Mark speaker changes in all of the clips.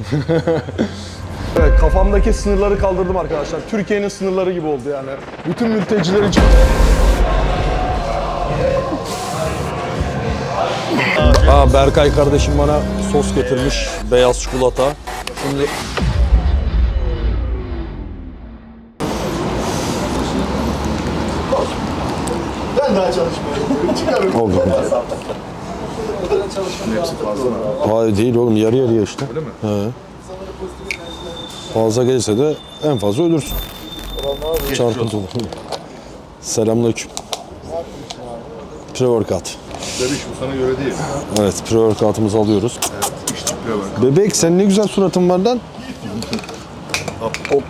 Speaker 1: Evet, kafamdaki sınırları kaldırdım arkadaşlar. Türkiye'nin sınırları gibi oldu yani. Bütün mülteciler için. Aa, Berkay kardeşim bana sos getirmiş. Beyaz çikolata. Şimdi
Speaker 2: Ben daha çalışmıyorum. Çıkarım.
Speaker 1: oldu.
Speaker 2: Hepsi fazla mı?
Speaker 1: Hayır değil oğlum yarı yarıya işte.
Speaker 2: Öyle mi?
Speaker 1: He. Fazla gelirse de en fazla ölürsün. Çarpıntı olur. Selamünaleyküm. Pre-workout.
Speaker 2: Bebiş bu sana göre değil.
Speaker 1: Evet, pre-workout'ımızı alıyoruz.
Speaker 2: İş çıkıyor bak.
Speaker 1: Bebek sen ne güzel suratın var lan. Hop,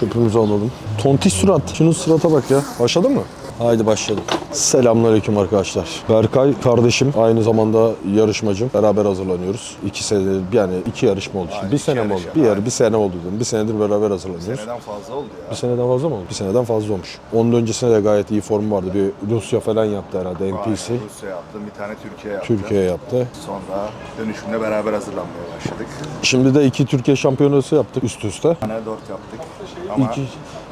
Speaker 1: çöpümüzü alalım. Tontiş surat. Şunun surata bak ya. Başladın mı? Haydi başlayalım. Selamünaleyküm arkadaşlar. Berkay kardeşim aynı zamanda yarışmacım. Beraber hazırlanıyoruz. İki senedir yani iki yarışma oldu. Şimdi. Bir
Speaker 2: iki
Speaker 1: sene mi oldu?
Speaker 2: yarış,
Speaker 1: Bir yer, bir sene oldu dedim. Bir senedir beraber hazırlanıyoruz.
Speaker 2: Neden fazla oldu ya?
Speaker 1: Bir seneden fazla mı oldu? Bir seneden fazla olmuş. Onun öncesinde de gayet iyi formu vardı. Bir Rusya falan yaptı herhalde NPC.
Speaker 2: Aynen, Rusya yaptım, bir tane Türkiye yaptım.
Speaker 1: Türkiye yaptı.
Speaker 2: Sonra dönüşümde beraber hazırlanmaya başladık.
Speaker 1: Şimdi de iki Türkiye şampiyonası yaptık üst üste.
Speaker 2: Bir tane dört yaptık. Ama
Speaker 1: 2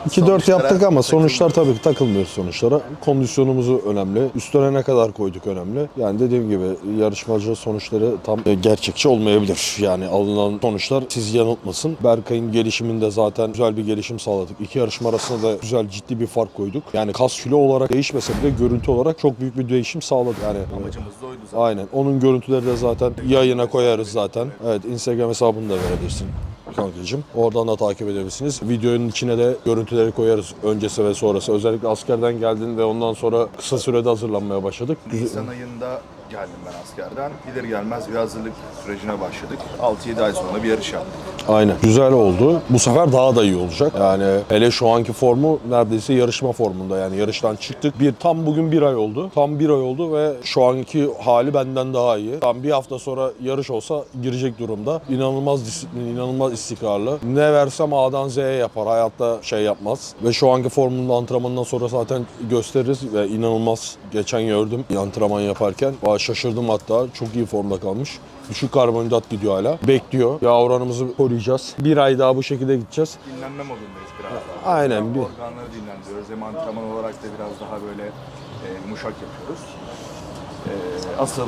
Speaker 1: 4
Speaker 2: sonuçlara
Speaker 1: yaptık ama sonuçlar tabii ki takılmıyoruz sonuçlara. Kondisyonumuzu önemli. Üstüne ne kadar koyduk önemli. Yani dediğim gibi yarışmacı sonuçları tam e, gerçekçi olmayabilir. Yani alınan sonuçlar sizi yanıltmasın. Berkay'ın gelişiminde zaten güzel bir gelişim sağladık. İki yarışma arasında da güzel ciddi bir fark koyduk. Yani kas kilo olarak değişmese bile görüntü olarak çok büyük bir değişim sağladı. Yani
Speaker 2: amacımız da oydu zaten.
Speaker 1: Aynen. Onun görüntüleri de zaten yayına koyarız zaten. Evet Instagram hesabını da verebilirsin kankacığım. Oradan da takip edebilirsiniz. Videonun içine de görüntüleri koyarız öncesi ve sonrası. Özellikle askerden geldin ve ondan sonra kısa sürede hazırlanmaya başladık.
Speaker 2: Nisan ayında geldim ben askerden. Gelir gelmez bir hazırlık sürecine başladık. 6-7 ay sonra bir yarış yaptık.
Speaker 1: Aynen. Güzel oldu. Bu sefer daha da iyi olacak. Yani hele şu anki formu neredeyse yarışma formunda. Yani yarıştan çıktık. Bir tam bugün bir ay oldu. Tam bir ay oldu ve şu anki hali benden daha iyi. Tam bir hafta sonra yarış olsa girecek durumda. İnanılmaz disiplin, inanılmaz istikrarlı. Ne versem A'dan Z'ye yapar. Hayatta şey yapmaz. Ve şu anki formunda antrenmanından sonra zaten gösteririz ve inanılmaz geçen gördüm antrenman yaparken. Aa, Şaşırdım hatta. Çok iyi formda kalmış. Düşük karbonhidrat gidiyor hala. Bekliyor. Yağ oranımızı koruyacağız. Bir ay daha bu şekilde gideceğiz.
Speaker 2: Dinlenme modundayız biraz daha.
Speaker 1: Aynen.
Speaker 2: Hem organları dinlendiriyoruz hem antrenman olarak da biraz daha böyle e, yumuşak yapıyoruz. E, asıl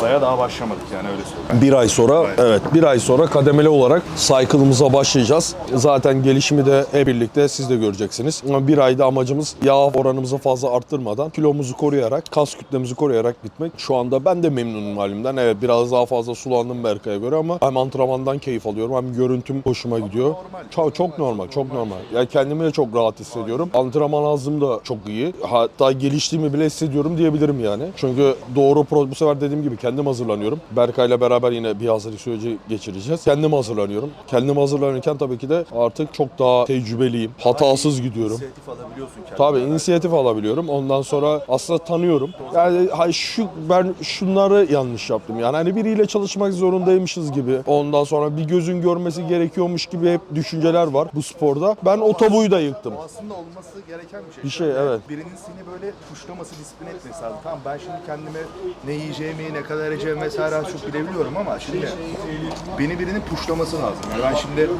Speaker 2: olaya daha başlamadık yani öyle söyleyeyim.
Speaker 1: bir ay sonra
Speaker 2: Aynen.
Speaker 1: evet bir ay sonra kademeli olarak cycle'ımıza başlayacağız. Zaten gelişimi de hep birlikte siz de göreceksiniz. Bir ayda amacımız yağ oranımızı fazla arttırmadan kilomuzu koruyarak, kas kütlemizi koruyarak bitmek. Şu anda ben de memnunum halimden. Evet biraz daha fazla sulandım Berkay'a göre ama hem antrenmandan keyif alıyorum hem görüntüm hoşuma gidiyor.
Speaker 2: normal.
Speaker 1: Çok, çok normal, çok normal. Yani kendimi de çok rahat hissediyorum. Antrenman azım da çok iyi. Hatta geliştiğimi bile hissediyorum diyebilirim yani. Çünkü doğru pro bu sefer dediğim gibi kendim hazırlanıyorum. Berkay'la beraber yine bir hazırlık süreci geçireceğiz. Kendim hazırlanıyorum. Kendim hazırlanırken tabii ki de artık çok daha tecrübeliyim. Hatasız gidiyorum.
Speaker 2: İnisiyatif alabiliyorsun kendine.
Speaker 1: Tabii inisiyatif alabiliyorum. Ondan sonra aslında tanıyorum. Yani hay şu ben şunları yanlış yaptım. Yani hani biriyle çalışmak zorundaymışız gibi. Ondan sonra bir gözün görmesi gerekiyormuş gibi hep düşünceler var bu sporda. Ben o tabuyu da yıktım.
Speaker 2: O aslında olması gereken bir şey.
Speaker 1: Bir şey, evet.
Speaker 2: Birinin seni böyle puşlaması, disiplin etmesi lazım. Tamam ben şimdi kendime ne yiyeceğimi, ne kadar yiyeceğimi vesaire az çok bilebiliyorum ama şimdi beni birinin puşlaması lazım. Yani ben şimdi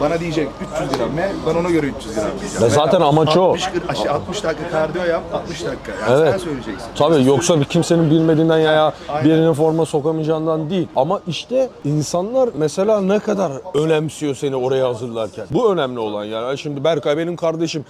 Speaker 2: bana diyecek 300 gram ne, ben ona göre 300 gram yiyeceğim.
Speaker 1: Ya zaten
Speaker 2: Veya
Speaker 1: amaç o.
Speaker 2: 60, gr- aşı- 60 dakika kardiyo yap, 60 dakika. Yani
Speaker 1: Evet.
Speaker 2: sen söyleyeceksin.
Speaker 1: Tabii yoksa bir kimsenin bilmediğinden ya, ya
Speaker 2: Aynen.
Speaker 1: birinin forma sokamayacağından değil. Ama işte insanlar mesela ne kadar önemsiyor seni oraya hazırlarken. Bu önemli olan yani. Şimdi Berkay benim kardeşim.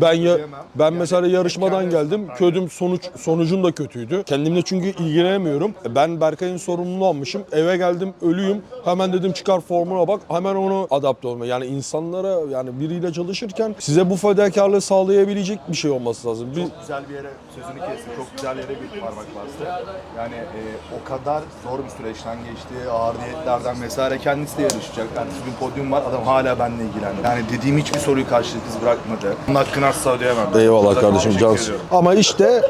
Speaker 1: Ben ya
Speaker 2: diyemem.
Speaker 1: ben mesela yarışmadan geldim. Ködüm sonuç sonucum da kötüydü. Kendimle çünkü ilgilenemiyorum. Ben Berkay'ın sorumluluğunu almışım. Eve geldim ölüyüm. Hemen dedim çıkar formuna bak. Hemen onu adapte olma. Yani insanlara yani biriyle çalışırken size bu fedakarlığı sağlayabilecek bir şey olması lazım. Bir,
Speaker 2: Çok güzel bir yere sözünü kestim. Çok güzel yere bir parmak bastı. Yani e, o kadar zor bir süreçten geçti. Ağır diyetlerden vesaire kendisi de yarışacak. Yani bir podyum var. Adam hala benimle ilgilendi. Yani dediğim hiçbir soruyu karşılıksız bırakmadı. Bunun hakkını asla ödeyemem.
Speaker 1: Eyvallah
Speaker 2: Burada
Speaker 1: kardeşim
Speaker 2: ediyorum.
Speaker 1: Ama işte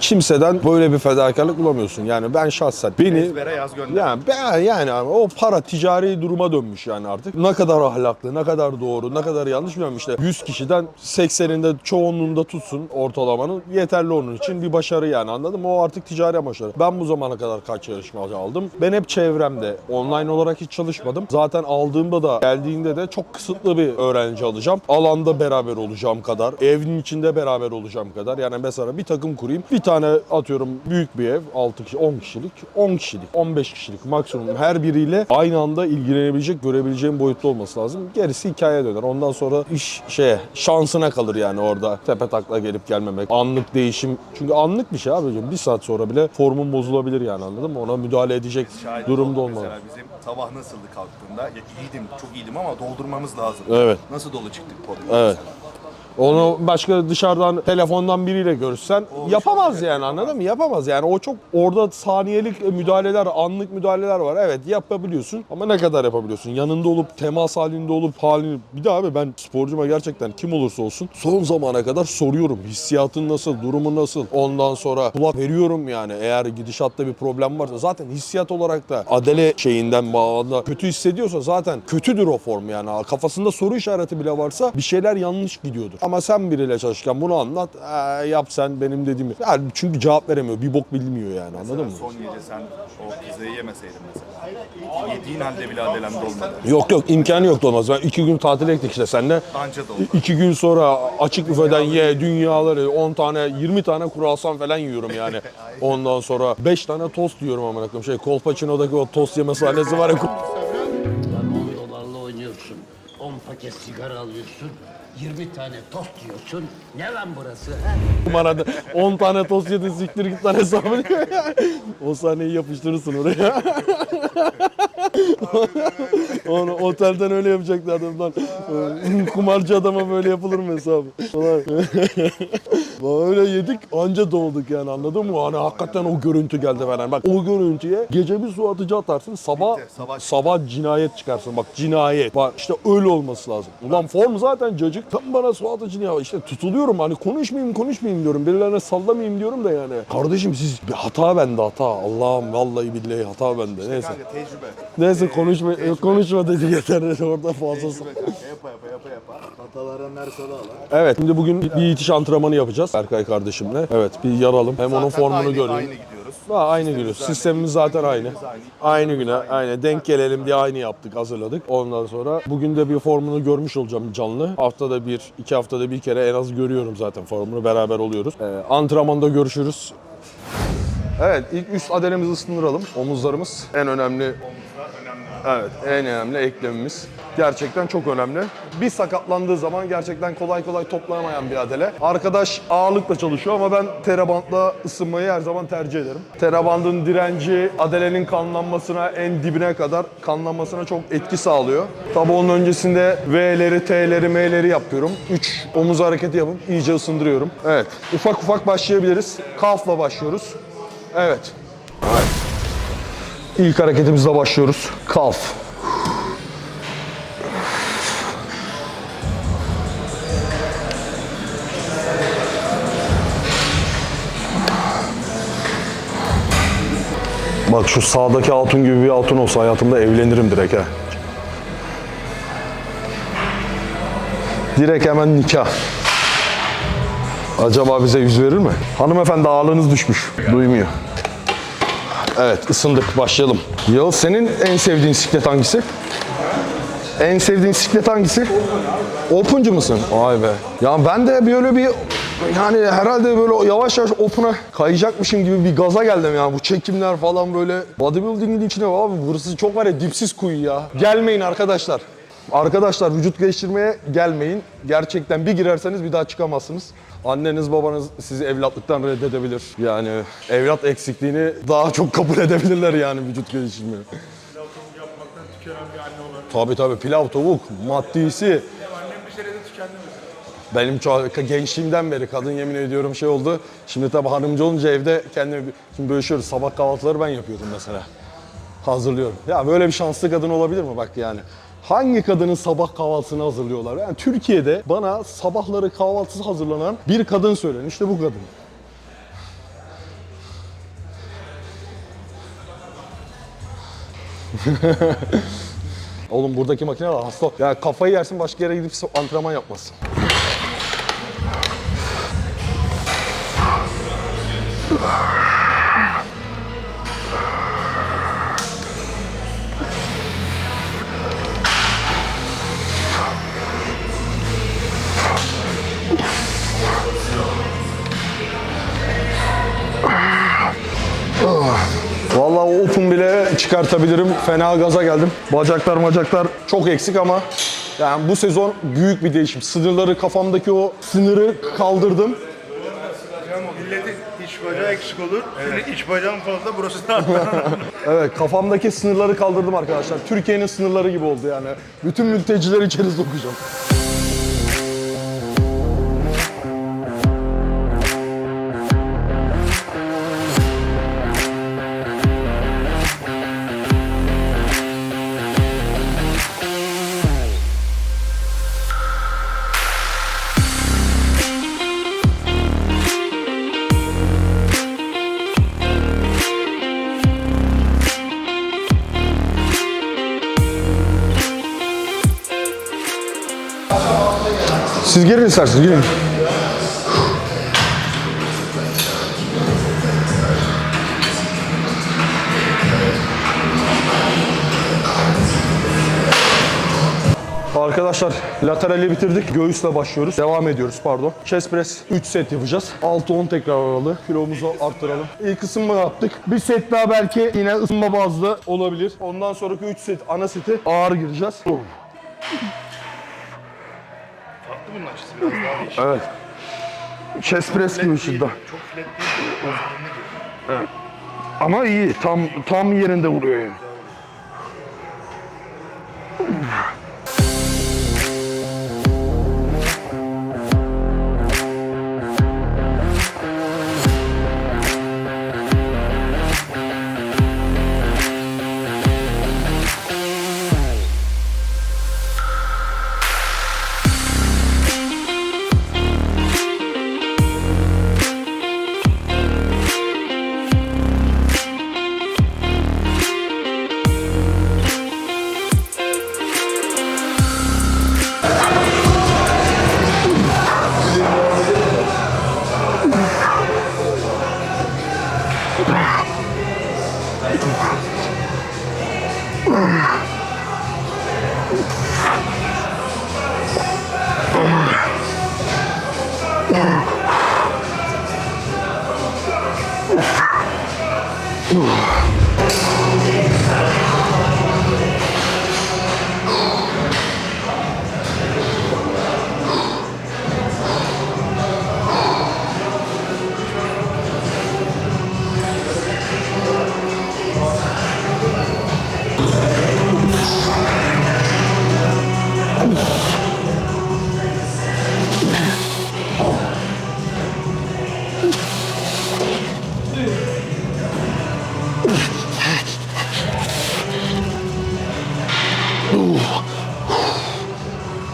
Speaker 1: kimseden böyle bir fedakarlık bulamıyorsun. Yani ben şahsen beni
Speaker 2: Ezbere yaz gönder.
Speaker 1: yani ben yani abi o para ticari duruma dönmüş yani artık. Ne kadar ahlaklı, ne kadar doğru, ne kadar yanlış bilmiyorum işte. 100 kişiden 80'inde çoğunluğunda tutsun ortalamanın yeterli onun için bir başarı yani anladın mı? O artık ticari başarı. Ben bu zamana kadar kaç yarışma aldım? Ben hep çevremde online olarak hiç çalışmadım. Zaten aldığımda da geldiğinde de çok kısıtlı bir öğrenci alacağım. Alanda beraber olacağım kadar, evin içinde beraber olacağım kadar. Yani mesela bir takım kurayım. Bir tane atıyorum büyük bir ev 6 kişi, 10 kişilik, 10 kişilik, 15 kişilik maksimum her biriyle aynı anda ilgilenebilecek, görebileceğim boyutta olması lazım. Gerisi hikaye döner. Ondan sonra iş şeye, şansına kalır yani orada. Tepe takla gelip gelmemek, anlık değişim. Çünkü anlık bir şey abicim. Bir saat sonra bile formun bozulabilir yani anladın mı? Ona müdahale edecek
Speaker 2: Şahit
Speaker 1: durumda olmalı.
Speaker 2: Mesela bizim sabah nasıldı kalktığında? Ya iyiydim, çok iyiydim ama doldurmamız lazım.
Speaker 1: Evet.
Speaker 2: Nasıl dolu çıktık podyuma
Speaker 1: Evet.
Speaker 2: mesela?
Speaker 1: Onu başka dışarıdan telefondan biriyle görüşsen
Speaker 2: O
Speaker 1: yapamaz yani anladın mı? Yapamaz yani o çok orada saniyelik müdahaleler, anlık müdahaleler var. Evet yapabiliyorsun ama ne kadar yapabiliyorsun? Yanında olup temas halinde olup halini bir de abi ben sporcuma gerçekten kim olursa olsun son zamana kadar soruyorum. Hissiyatın nasıl, durumu nasıl? Ondan sonra kulak veriyorum yani eğer gidişatta bir problem varsa zaten hissiyat olarak da adele şeyinden bağlı kötü hissediyorsa zaten kötüdür o form yani. Kafasında soru işareti bile varsa bir şeyler yanlış gidiyordur. Ama sen biriyle çalışırken bunu anlat, "Ee, yap sen benim dediğimi. Yani çünkü cevap veremiyor, bir bok bilmiyor yani anladın mı?
Speaker 2: Son gece sen o pizzayı yemeseydin mesela. Yediğin halde bile adelemde olmadı.
Speaker 1: Yok yok imkanı yoktu olmaz. Ben iki gün tatile gittik işte seninle.
Speaker 2: Da oldu.
Speaker 1: İki gün sonra açık büfeden ye dünyaları 10 tane 20 tane kruvasan falan yiyorum yani. Ondan sonra 5 tane tost yiyorum amına koyayım. Şey Kolpaçino'daki o tost yeme sahnesi var ya.
Speaker 3: Lan 10 dolarla oynuyorsun. 10 paket sigara alıyorsun. 20 tane tost yiyorsun. Ne lan burası? He?
Speaker 1: Bana da 10 tane tost yedin siktir git lan hesabını. o sahneyi yapıştırırsın oraya. Onu otelden öyle yapacaktı adam lan. Kumarcı adama böyle yapılır mı hesabı? Ulan. Böyle yedik anca dolduk yani anladın mı? Hani hakikaten o görüntü geldi falan. Bak o görüntüye gece bir su atıcı atarsın sabah-
Speaker 2: sabah
Speaker 1: cinayet çıkarsın. Bak cinayet. Bak işte öyle olması lazım. Ulan form zaten cacık. Tam bana su atıcı ya. İşte tutuluyorum hani konuşmayayım konuşmayayım diyorum. Birilerine sallamayayım diyorum da yani. Kardeşim siz bir hata bende hata. Allah'ım vallahi billahi hata bende. Neyse.
Speaker 2: Kanka tecrübe.
Speaker 1: Neyse konuşma konuşma dedi yeter dedi orada fazla.
Speaker 2: Tecrübe kanka. Yapa yapa yapa yapa. Hatalardan ders ala ala.
Speaker 1: Evet şimdi bugün bir itiş antrenmanı yapacağız Erkay kardeşimle. Evet bir yaralım. Hem onun
Speaker 2: Zaten
Speaker 1: formunu
Speaker 2: aynı,
Speaker 1: görelim.
Speaker 2: Aynı gidiyoruz.
Speaker 1: Ha, aynı günü. Sistemimiz zaten aynı. Aynı güne, aynı. Denk gelelim diye aynı yaptık, hazırladık. Ondan sonra bugün de bir formunu görmüş olacağım canlı. Haftada bir, iki haftada bir kere en az görüyorum zaten formunu. Beraber oluyoruz. Ee, antrenmanda görüşürüz. Evet, ilk üst adelemizi ısındıralım. Omuzlarımız en önemli Evet, en önemli eklemimiz. Gerçekten çok önemli. Bir sakatlandığı zaman gerçekten kolay kolay toplayamayan bir adele. Arkadaş ağırlıkla çalışıyor ama ben terabandla ısınmayı her zaman tercih ederim. Terabandın direnci adelenin kanlanmasına en dibine kadar kanlanmasına çok etki sağlıyor. Tabi onun öncesinde V'leri, T'leri, M'leri yapıyorum. 3 omuz hareketi yapıp iyice ısındırıyorum. Evet, ufak ufak başlayabiliriz. Kalfla başlıyoruz. Evet. İlk hareketimizle başlıyoruz. Kalf. Bak şu sağdaki hatun gibi bir hatun olsa hayatımda evlenirim direkt ha. Direkt hemen nikah. Acaba bize yüz verir mi? Hanımefendi ağırlığınız düşmüş. Duymuyor. Evet ısındık başlayalım. Yağız senin en sevdiğin siklet hangisi? En sevdiğin siklet hangisi? Open'cı mısın? Vay be. Ya ben de böyle bir yani herhalde böyle yavaş yavaş open'a kayacakmışım gibi bir gaza geldim ya. Bu çekimler falan böyle bodybuilding'in içine abi burası çok var ya dipsiz kuyu ya. Gelmeyin arkadaşlar. Arkadaşlar vücut geliştirmeye gelmeyin. Gerçekten bir girerseniz bir daha çıkamazsınız. Anneniz babanız sizi evlatlıktan reddedebilir. Yani evlat eksikliğini daha çok kabul edebilirler yani vücut
Speaker 4: olarak.
Speaker 1: Tabii tabii pilav tavuk maddisi. Benim çok gençliğimden beri kadın yemin ediyorum şey oldu. Şimdi tabii hanımcı olunca evde kendimi şimdi bölüşüyoruz. Sabah kahvaltıları ben yapıyordum mesela. Hazırlıyorum. Ya böyle bir şanslı kadın olabilir mi bak yani hangi kadının sabah kahvaltısını hazırlıyorlar? Yani Türkiye'de bana sabahları kahvaltısı hazırlanan bir kadın söyleyin. İşte bu kadın. Oğlum buradaki makine makineler hasta. Ya kafayı yersin başka yere gidip antrenman yapmazsın. Çıkartabilirim. Fena gaza geldim. Bacaklar bacaklar çok eksik ama yani bu sezon büyük bir değişim. Sınırları kafamdaki o sınırı kaldırdım.
Speaker 4: Milletin iç bacağı eksik olur. Senin iç bacağın fazla burası da
Speaker 1: Evet kafamdaki sınırları kaldırdım arkadaşlar. Türkiye'nin sınırları gibi oldu yani. Bütün mültecileri içeri sokacağım. Siz girin isterseniz girin. Arkadaşlar laterali bitirdik. Göğüsle başlıyoruz. Devam ediyoruz pardon. Chest press 3 set yapacağız. 6-10 tekrar aralı. Kilomuzu arttıralım. İlk ısınma yaptık. Bir set daha belki yine ısınma bazlı olabilir. Ondan sonraki 3 set ana seti ağır gireceğiz.
Speaker 2: Bunun açısı biraz daha değişik.
Speaker 1: Evet. Chest press gibi şiddet.
Speaker 2: Çok flat değil. Gibi.
Speaker 1: Ama iyi. Tam tam yerinde vuruyor yani.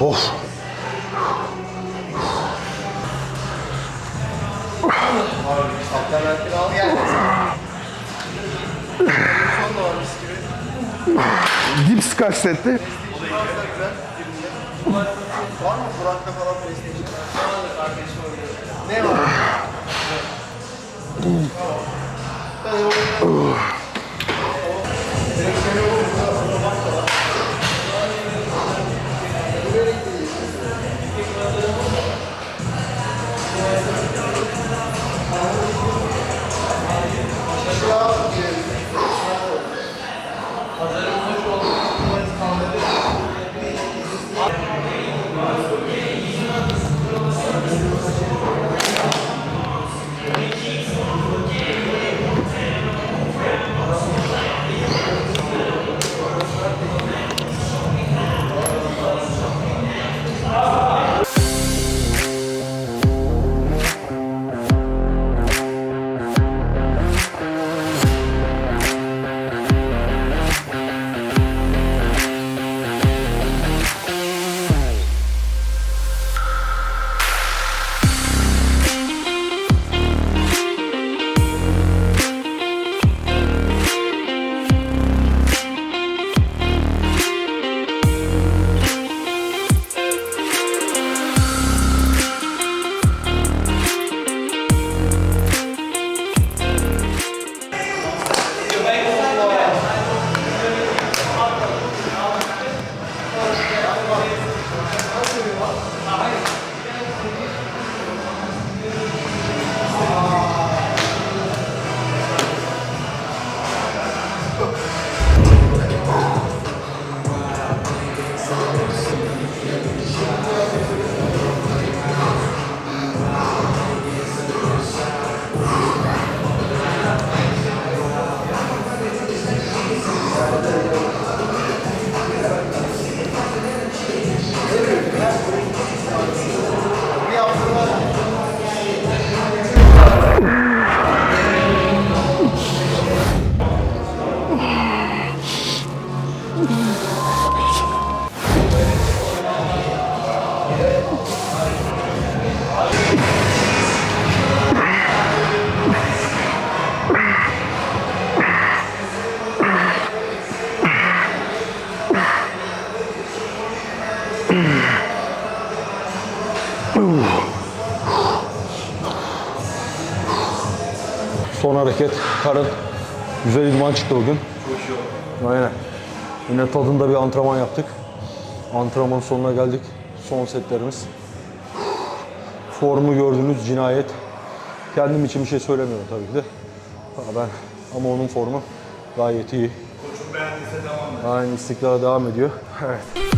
Speaker 1: Of. Dips kaç setti? Var mı Burak'ta falan PlayStation? Ne var? Ne var? Son hareket karın. Güzel idman çıktı bugün. Aynen. Yine tadında bir antrenman yaptık. Antrenmanın sonuna geldik. Son setlerimiz. Formu gördüğünüz cinayet. Kendim için bir şey söylemiyorum tabii ki de. Ben ama onun formu gayet iyi.
Speaker 2: Koçum beğendiyse devam
Speaker 1: Aynı istikrara devam ediyor. Evet.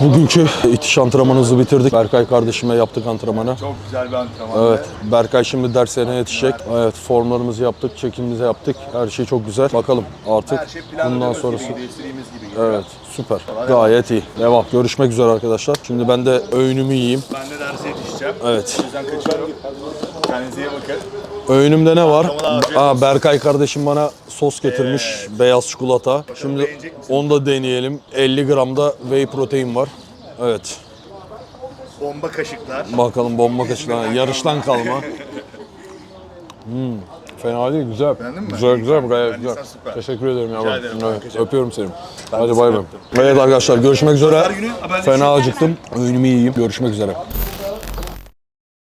Speaker 1: Evet, bugünkü itiş antrenmanımızı bitirdik. Berkay kardeşime yaptık antrenmanı.
Speaker 2: Çok güzel bir antrenman.
Speaker 1: Evet, Berkay şimdi derslerine yetişecek. Evet, formlarımızı yaptık, çekimimizi yaptık. Her şey çok güzel. Bakalım artık
Speaker 2: Her şey
Speaker 1: bundan
Speaker 2: gibi
Speaker 1: sonrası.
Speaker 2: gibi gidiyor.
Speaker 1: Evet, süper. Gayet iyi. Devam. Görüşmek üzere arkadaşlar. Şimdi ben de öğünümü yiyeyim.
Speaker 2: Ben de derse yetişeceğim.
Speaker 1: Evet.
Speaker 2: O yüzden kaçıyorum. Kendinize iyi bakın.
Speaker 1: Öğünümde ne var? Aa. Berkay kardeşim bana sos getirmiş. Beyaz çikolata. Şimdi onu da deneyelim. 50 gram da whey protein var. Evet.
Speaker 2: Bomba kaşıklar.
Speaker 1: Bakalım bomba kaçına. Yarıştan kalma. Hmm, Fena değil, güzel.
Speaker 2: Beğendin mi?
Speaker 1: Güzel, güzel, gayet güzel.
Speaker 2: süper.
Speaker 1: Teşekkür ederim ya.
Speaker 2: Rica ederim,
Speaker 1: Evet, öpüyorum seni.
Speaker 2: de
Speaker 1: Hadi bay bay. Evet arkadaşlar görüşmek üzere. Fena acıktım. Öğünümü yiyeyim. Görüşmek üzere.